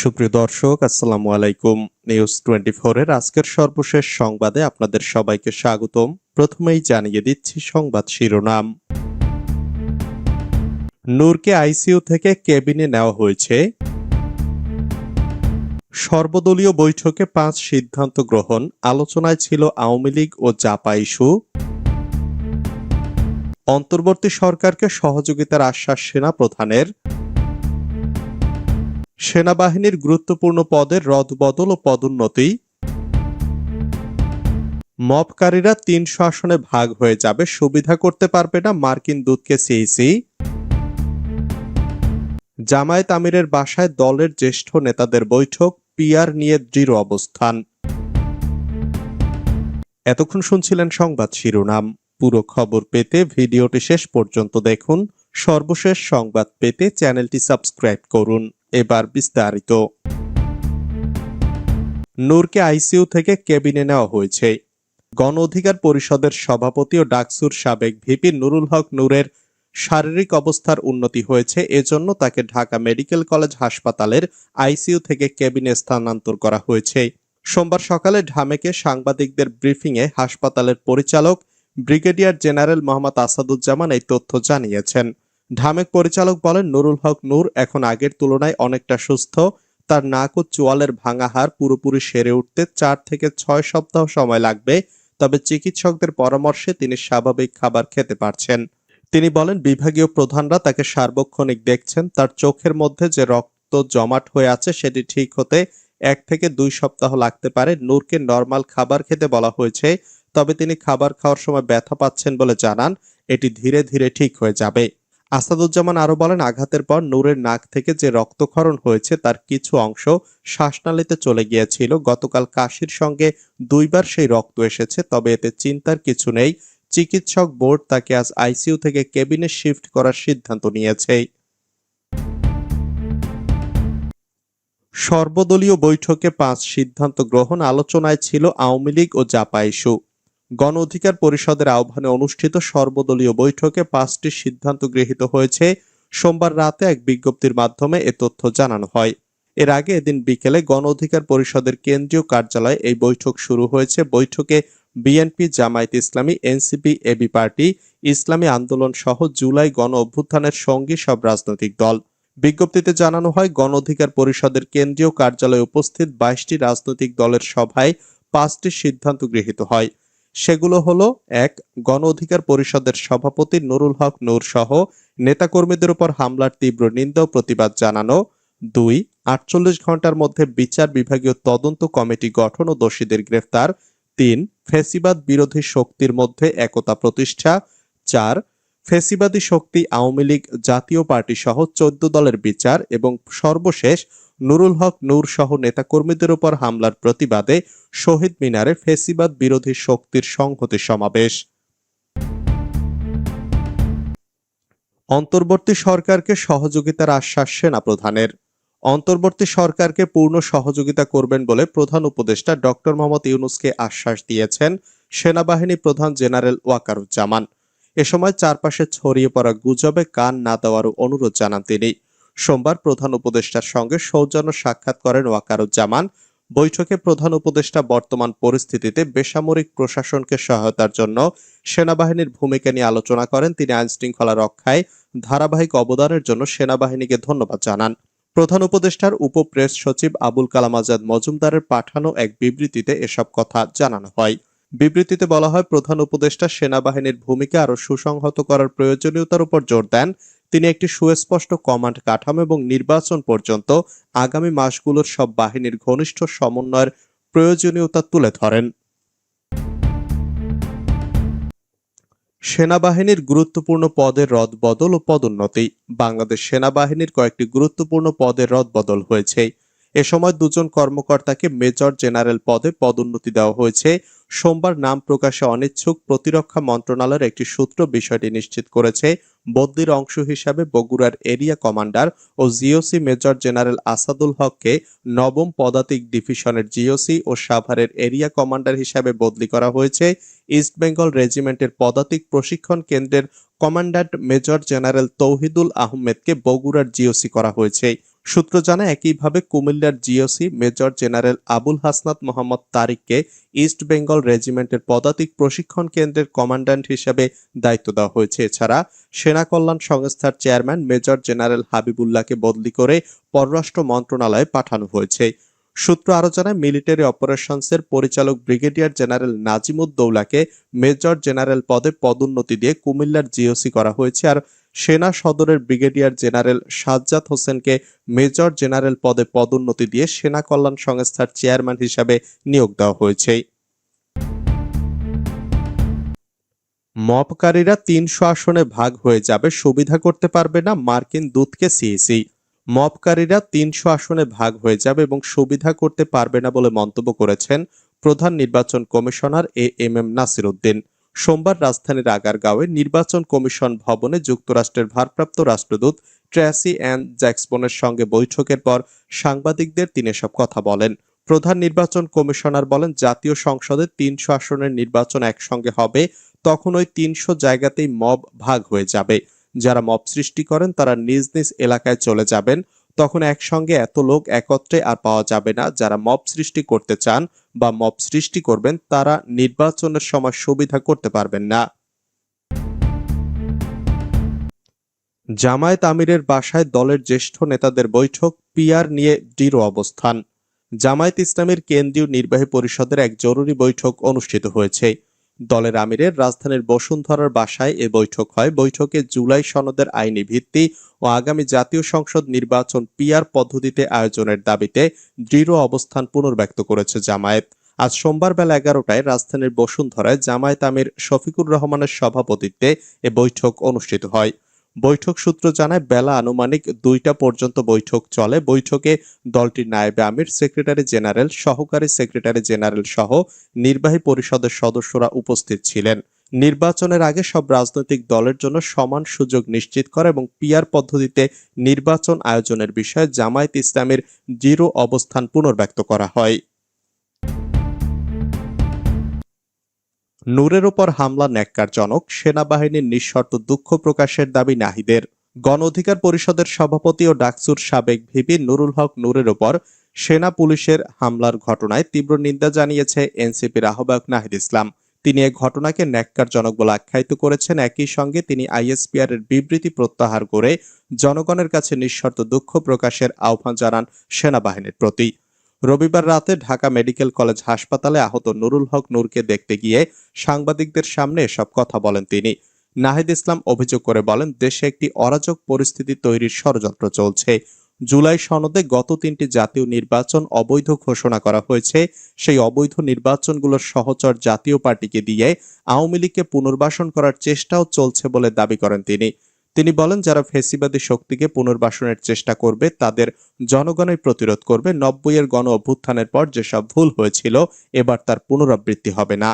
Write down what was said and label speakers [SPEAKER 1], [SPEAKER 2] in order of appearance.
[SPEAKER 1] সুপ্রিয় দর্শক, আসসালামু আলাইকুম। নিউজ টোয়েন্টি এর আজকের সর্বশেষ সংবাদে আপনাদের সবাইকে স্বাগতম। প্রথমেই জানিয়ে দিচ্ছি সংবাদ শিরোনাম। নূরকে আইসিইউ থেকে কেবিনে নেওয়া হয়েছে। সর্বদলীয় বৈঠকে পাঁচ সিদ্ধান্ত গ্রহণ, আলোচনায় ছিল আওয়ামী লীগ ও জাপা ইস্যু। অন্তর্বর্তী সরকারকে সহযোগিতার আশ্বাস সেনা প্রধানের। সেনাবাহিনীর গুরুত্বপূর্ণ পদের রদবদল ও পদোন্নতি। মবকারীরা তিনশো আসনে ভাগ হয়ে যাবে, সুবিধা করতে পারবে না মার্কিন দূতকে সিইসি। জামায়াত আমিরের বাসায় দলের জ্যেষ্ঠ নেতাদের বৈঠক পিয়ার নিয়ে দৃঢ় অবস্থান। এতক্ষণ শুনছিলেন সংবাদ শিরোনাম। পুরো খবর পেতে ভিডিওটি শেষ পর্যন্ত দেখুন। সর্বশেষ সংবাদ পেতে চ্যানেলটি সাবস্ক্রাইব করুন। এবার বিস্তারিত। নূরকে আইসিইউ থেকে কেবিনে নেওয়া হয়েছে। গণ অধিকার পরিষদের সভাপতি ও ডাকসুর সাবেক ভিপি নুরুল হক নূরের শারীরিক অবস্থার উন্নতি হয়েছে, এজন্য তাকে ঢাকা মেডিকেল কলেজ হাসপাতালের আইসিইউ থেকে কেবিনে স্থানান্তর করা হয়েছে। সোমবার সকালে ঢামেকে সাংবাদিকদের ব্রিফিংয়ে হাসপাতালের পরিচালক ব্রিগেডিয়ার জেনারেল মোহাম্মদ আসাদুজ্জামান এই তথ্য জানিয়েছেন। ঢামেক পরিচালক বলেন, নুরুল হক নূর এখন আগের তুলনায় অনেকটা সুস্থ। তার নাক ও চোয়ালের ভাঙা হাড় পুরোপুরি সেরে উঠতে চার থেকে ছয় সপ্তাহ সময় লাগবে। তবে চিকিৎসকদের পরামর্শে তিনি স্বাভাবিক খাবার খেতে পারছেন। তিনি বলেন, বিভাগীয় প্রধানরা তাকে সার্বক্ষণিক দেখছেন। তার চোখের মধ্যে যে রক্ত জমাট হয়ে আছে সেটি ঠিক হতে এক থেকে দুই সপ্তাহ লাগতে পারে। নূরকে নর্মাল খাবার খেতে বলা হয়েছে, তবে তিনি খাবার খাওয়ার সময় ব্যথা পাচ্ছেন বলে জানান। এটি ধীরে ধীরে ঠিক হয়ে যাবে। আসাদুজ্জামান আরও বলেন, আঘাতের পর নূরের নাক থেকে যে রক্তক্ষরণ হয়েছে তার কিছু অংশ শ্বাসনালীতে চলে গিয়েছিল। গতকাল কাশির সঙ্গে দুইবার সেই রক্ত এসেছে, তবে এতে চিন্তার কিছু নেই। চিকিৎসক বোর্ড তাকে আজ আইসিইউ থেকে কেবিনে শিফট করার সিদ্ধান্ত নিয়েছে। সর্বদলীয় বৈঠকে পাঁচ সিদ্ধান্ত গ্রহণ আলোচনায় ছিল আওয়ামী লীগ ও জাপা ইস্যু। গণ অধিকার পরিষদের আহ্বানে অনুষ্ঠিত সর্বদলীয় বৈঠকে পাঁচটি সিদ্ধান্ত গৃহীত হয়েছে। সোমবার রাতে এক বিজ্ঞপ্তির মাধ্যমে এ তথ্য জানানো হয়। এর আগে এদিন বিকেলে গণ অধিকার পরিষদের কেন্দ্রীয় কার্যালয়ে এই বৈঠক শুরু হয়েছে। বৈঠকে বিএনপি, জামায়াত ইসলামী, এনসিপি, এবি পার্টি, ইসলামী আন্দোলন সহ জুলাই গণ অভ্যুত্থানের সঙ্গী সব রাজনৈতিক দল। বিজ্ঞপ্তিতে জানানো হয়, গণ অধিকার পরিষদের কেন্দ্রীয় কার্যালয়ে উপস্থিত বাইশটি রাজনৈতিক দলের সভায় পাঁচটি সিদ্ধান্ত গৃহীত হয়। সেগুলো হলো, এক, গণ অধিকার পরিষদের সভাপতি নুরুল হক নূর সহ নেতাকর্মীদের উপর হামলার তীব্র নিন্দা ও প্রতিবাদ জানানো। দুই, আটচল্লিশ ঘণ্টার মধ্যে বিচার বিভাগীয় তদন্ত কমিটি গঠন ও দোষীদের গ্রেফতার। তিন, ফেসিবাদ বিরোধী শক্তির মধ্যে একতা প্রতিষ্ঠা। চার ফেসিবাদী শক্তি আওয়ামী লীগ জাতীয় পার্টি সহ চোদ্দ দলের বিচার এবং সর্বশেষ নুরুল হক নূর সহ নেতাকর্মীদের উপর হামলার প্রতিবাদে শহীদ মিনারে ফেসিবাদ বিরোধী শক্তির সংহতি সমাবেশ। অন্তর্বর্তী সরকারকে সহযোগিতার আশ্বাস সেনা প্রধানের অন্তর্বর্তী সরকারকে পূর্ণ সহযোগিতা করবেন বলে প্রধান উপদেষ্টা ডক্টর মোহাম্মদ ইউনুসকে আশ্বাস দিয়েছেন সেনাবাহিনী প্রধান জেনারেল ওয়াকারুজ্জামান। এ সময় চারপাশে ছড়িয়ে পড়া গুজবে কান না দেওয়ারও অনুরোধ জানান তিনি। সোমবার প্রধান উপদেষ্টার সঙ্গে সৌজন্য সাক্ষাৎ করেন ওয়াকারুজ্জামান। বৈঠকে প্রধান উপদেষ্টা বর্তমান পরিস্থিতিতে বেসামরিক প্রশাসনকে সহায়তার জন্য সেনাবাহিনীর ভূমিকা নিয়ে আলোচনা করেন। তিনি আইন শৃঙ্খলা রক্ষায় ধারাবাহিক অবদানের জন্য সেনাবাহিনীকে ধন্যবাদ জানান। প্রধান উপদেষ্টার উপ প্রেস সচিব আবুল কালাম আজাদ মজুমদারের পাঠানো এক বিবৃতিতে এসব কথা জানানো হয়। বিবৃতিতে বলা হয়, প্রধান উপদেষ্টা সেনাবাহিনীর ভূমিকা আরও সুসংহত করার প্রয়োজনীয়তার উপর জোর দেন। তিনি একটি সুস্পষ্ট কমান্ড কাঠামো এবং নির্বাচন পর্যন্ত আগামী মাসগুলোর সব বাহিনীর ঘনিষ্ঠ সমন্বয়ের প্রয়োজনীয়তা তুলে ধরেন। সেনাবাহিনীর গুরুত্বপূর্ণ পদের রদবদল ও পদোন্নতি। বাংলাদেশ সেনাবাহিনীর কয়েকটি গুরুত্বপূর্ণ পদের রদবদল হয়েছে। এ সময় দুজন কর্মকর্তাকে মেজর জেনারেল পদে পদোন্নতি দেওয়া হয়েছে। সোমবার নাম প্রকাশে অনিচ্ছুক প্রতিরক্ষা মন্ত্রণালয়ের একটি সূত্র বিষয়টি নিশ্চিত করেছে। বদলির অংশ হিসাবে বগুড়ার এরিয়া কমান্ডার ও জিওসি মেজর জেনারেল আসাদুল হককে নবম পদাতিক ডিভিশনের জিওসি ও সাভারের এরিয়া কমান্ডার হিসাবে বদলি করা হয়েছে। ইস্ট বেঙ্গল রেজিমেন্টের পদাতিক প্রশিক্ষণ কেন্দ্রের কমান্ড্যান্ট মেজর জেনারেল তৌহিদুল আহমেদকে বগুড়ার জিওসি করা হয়েছে। সূত্র জানায় একইভাবে কুমিল্লার GOC major general Abul Hasnat Mohammad তারিককে East Bengal রেজিমেন্টের পদাতিক প্রশিক্ষণ কেন্দ্রের কমান্ড্যান্ট হিসেবে দায়িত্ব দেওয়া হয়েছে। এছাড়া সেনা কল্যাণ সংস্থার চেয়ারম্যান মেজর জেনারেল হাবিবুল্লাহকে বদলি করে পররাষ্ট্র মন্ত্রণালয়ে পাঠানো হয়েছে। সূত্র আরও জানায়, মিলিটারি অপারেশনসের পরিচালক ব্রিগেডিয়ার জেনারেল নাজিমুদ্দৌলাকে মেজর জেনারেল পদে পদোন্নতি দিয়ে কুমিল্লার জিওসি করা হয়েছে। আর সেনা সদরের ব্রিগেডিয়ার জেনারেল সাজ্জাদ হোসেনকে মেজর জেনারেল পদে পদোন্নতি দিয়ে সেনা কল্যাণ সংস্থার চেয়ারম্যান হিসাবে নিয়োগ দেওয়া হয়েছে। মপকারীরা তিনশো আসনে ভাগ হয়ে যাবে, সুবিধা করতে পারবে না মার্কিন দূতকে সিইসি মপকারীরা তিনশো আসনে ভাগ হয়ে যাবে এবং সুবিধা করতে পারবে না বলে মন্তব্য করেছেন প্রধান নির্বাচন commissioner A M M Nasir Uddin সোমবার রাজধানীর আগারগাঁওয়ে নির্বাচন কমিশন ভবনে যুক্তরাষ্ট্রের ভারপ্রাপ্ত রাষ্ট্রদূত ট্র্যাসি অ্যান্ড জ্যাক্সবনের সঙ্গে বৈঠকের পর সাংবাদিকদের তিনি এসব কথা বলেন। প্রধান নির্বাচন কমিশনার বলেন, জাতীয় সংসদে তিনশো আসনের নির্বাচন একসঙ্গে হবে, তখন ওই তিনশো জায়গাতেই মব ভাগ হয়ে যাবে। যারা মব সৃষ্টি করেন, তারা নিজ নিজ এলাকায় চলে যাবেন। তখন একসঙ্গে এত লোক একত্রে আর পাওয়া যাবে না। যারা মব সৃষ্টি করতে চান বা মব সৃষ্টি করবেন, তারা নির্বাচনের সময় সুবিধা করতে পারবেন না। জামায়াত আমিরের বাসায় দলের জ্যেষ্ঠ নেতাদের বৈঠক পিয়ার নিয়ে দৃঢ় অবস্থান। জামায়াত ইসলামের কেন্দ্রীয় নির্বাহী পরিষদের এক জরুরি বৈঠক অনুষ্ঠিত হয়েছে। দলের আমিরের রাজধানীর বসুন্ধরার বাসায় এ বৈঠক হয়। বৈঠকে জুলাই সনদের আইনি ভিত্তি ও আগামী জাতীয় সংসদ নির্বাচন পিয়ার পদ্ধতিতে আয়োজনের দাবিতে দৃঢ় অবস্থান পুনর্ব্যক্ত করেছে জামায়াত। আজ সোমবার বেলা এগারোটায় রাজধানীর বসুন্ধরায় জামায়াত আমির শফিকুর রহমানের সভাপতিত্বে এ বৈঠক অনুষ্ঠিত হয়। বৈঠক সূত্র জানায়, বেলা আনুমানিক দুইটা পর্যন্ত বৈঠক চলে। বৈঠকে দলটির নায়েবে আমির, সেক্রেটারি জেনারেল, সহকারী সেক্রেটারি জেনারেল সহ নির্বাহী পরিষদের সদস্যরা উপস্থিত ছিলেন। নির্বাচনের আগে সব রাজনৈতিক দলের জন্য সমান সুযোগ নিশ্চিত করা এবং পিয়ার পদ্ধতিতে নির্বাচন আয়োজনের বিষয়ে জামায়াত ইসলামের দৃঢ় অবস্থান পুনর্ব্যক্ত করা হয়। নূরের ওপর হামলা ন্যাক্কারজনক, সেনাবাহিনীর নিঃশর্ত দুঃখ প্রকাশের দাবি নাহিদের। গণ অধিকার পরিষদের সভাপতি ও ডাকসুর সাবেক ভিপি নুরুল হক নূরের ওপর সেনা পুলিশের হামলার ঘটনায় তীব্র নিন্দা জানিয়েছে এনসিপির আহ্বায়ক নাহিদ ইসলাম। তিনি এ ঘটনাকে ন্যাক্কারজনক বলে আখ্যায়িত করেছেন। একই সঙ্গে তিনি আইএসপিআর এর বিবৃতি প্রত্যাহার করে জনগণের কাছে নিঃশর্ত দুঃখ প্রকাশের আহ্বান জানান সেনাবাহিনীর প্রতি। রবিবার রাতে ঢাকা মেডিকেল কলেজ হাসপাতালে আহত নুরুল হক নূরকে দেখতে গিয়ে সাংবাদিকদের সামনে এসব কথা বলেন তিনি। নাহিদ ইসলাম অভিযোগ করে বলেন, দেশে একটি অরাজক পরিস্থিতি তৈরির ষড়যন্ত্র চলছে। জুলাই সনদে গত তিনটি জাতীয় নির্বাচন অবৈধ ঘোষণা করা হয়েছে। সেই অবৈধ নির্বাচনগুলোর সহচর জাতীয় পার্টিকে দিয়ে আওয়ামী লীগকে পুনর্বাসন করার চেষ্টাও চলছে বলে দাবি করেন তিনি। তিনি বলেন, যারা ফেসিবাদী শক্তিকে পুনর্বাসনের চেষ্টা করবে, তাদের জনগণই প্রতিরোধ করবে। নব্বইয়ের গণ অভ্যুত্থানের পর যেসব ভুল হয়েছিল, এবার তার পুনরাবৃত্তি হবে না।